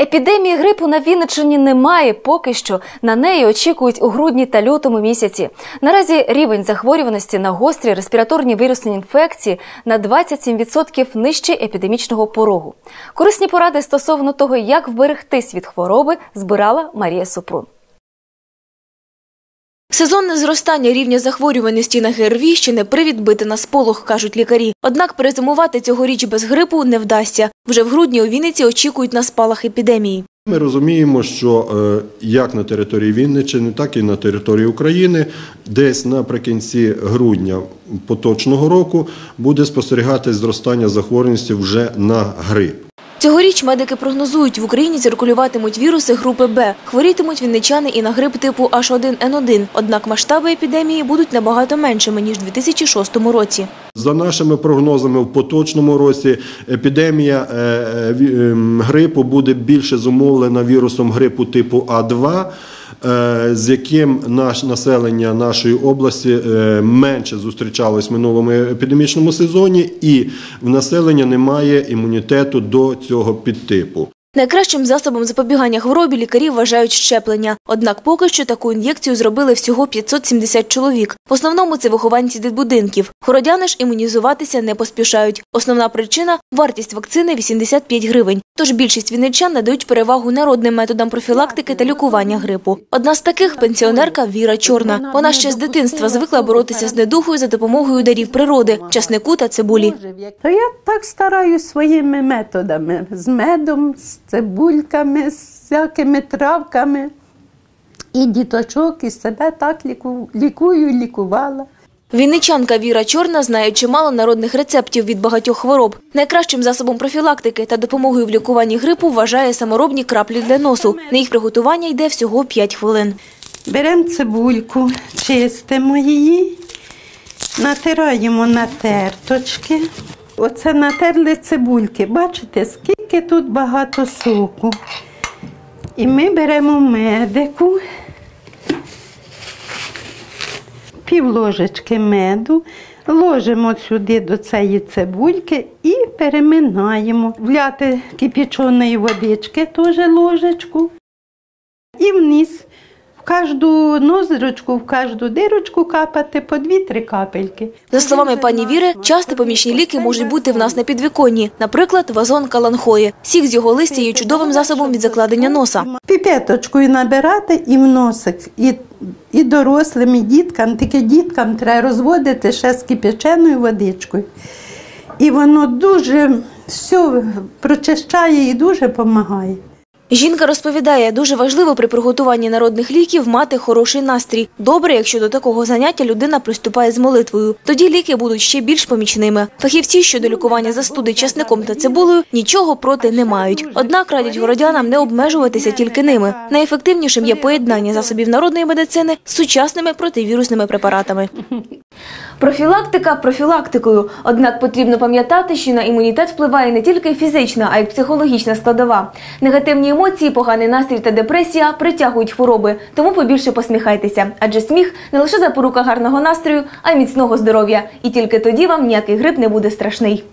Епідемії грипу на Вінниччині немає поки що. На неї очікують у грудні та лютому місяці. Наразі рівень захворюваності на гострі респіраторні вірусні інфекції на 27% нижче епідемічного порогу. Корисні поради стосовно того, як вберегтись від хвороби, збирала Марія Супрун. Сезонне зростання рівня захворюваності на не привід бити на сполох, кажуть лікарі. Однак перезимувати цьогоріч без грипу не вдасться. Вже в грудні у Вінниці очікують на спалах епідемії. Ми розуміємо, що е, як на території Вінниччини, так і на території України десь наприкінці грудня поточного року буде спостерігатись зростання захворюваності вже на грип. Цьогоріч медики прогнозують, в Україні циркулюватимуть віруси групи Б. Хворітимуть вінничани і на грип типу H1N1. Однак масштаби епідемії будуть набагато меншими, ніж у 2006 році. За нашими прогнозами, в поточному році епідемія е, е, ем, грипу буде більше зумовлена вірусом грипу типу А2, е, з яким наш населення нашої області е, менше зустрічалось в минулому епідемічному сезоні, і в населення немає імунітету до цього підтипу. Найкращим засобом запобігання хворобі лікарі вважають щеплення. Однак поки що таку ін'єкцію зробили всього 570 чоловік. В основному це вихованці дитбудинків. Городяни ж імунізуватися не поспішають. Основна причина – вартість вакцини 85 гривень. Тож більшість вінничан надають перевагу народним методам профілактики та лікування грипу. Одна з таких – пенсіонерка Віра Чорна. Вона ще з дитинства звикла боротися з недугою за допомогою дарів природи – часнику та цибулі. Я так стараюсь своїми методами: з медом, з цибульками, з всякими травками. І діточок, і себе так ліку- лікую, лікувала. Вінничанка Віра Чорна знає чимало народних рецептів від багатьох хвороб. Найкращим засобом профілактики та допомогою в лікуванні грипу вважає саморобні краплі для носу. На їх приготування йде всього 5 хвилин. Беремо цибульку, чистимо її, натираємо на терточки. Оце натерли цибульки. Бачите, скільки тут багато соку. І ми беремо медику, пів ложечки меду, ложимо сюди до цієї цибульки і переминаємо. Вляти кипяченої водички теж ложечку. І вниз. Кожну ноздрочку, в кожну дирочку капати по 2-3 капельки. За словами пані Віри, часто помічні ліки можуть бути в нас на підвіконні. Наприклад, вазон каланхої. Сік з його листя є чудовим засобом від закладення носа. Піпеточкою набирати і в носик. І, і дорослим, і діткам. Тільки діткам треба розводити ще з кипяченою водичкою. І воно дуже все прочищає і дуже допомагає. Жінка розповідає, дуже важливо при приготуванні народних ліків мати хороший настрій. Добре, якщо до такого заняття людина приступає з молитвою. Тоді ліки будуть ще більш помічними. Фахівці щодо лікування застуди часником та цибулею нічого проти не мають. Однак радять городянам не обмежуватися тільки ними. Найефективнішим є поєднання засобів народної медицини з сучасними противірусними препаратами. Профілактика профілактикою. Однак потрібно пам'ятати, що на імунітет впливає не тільки фізична, а й психологічна складова. Негативні емоції, поганий настрій та депресія притягують хвороби. Тому побільше посміхайтеся, адже сміх не лише запорука гарного настрою, а й міцного здоров'я. І тільки тоді вам ніякий грип не буде страшний.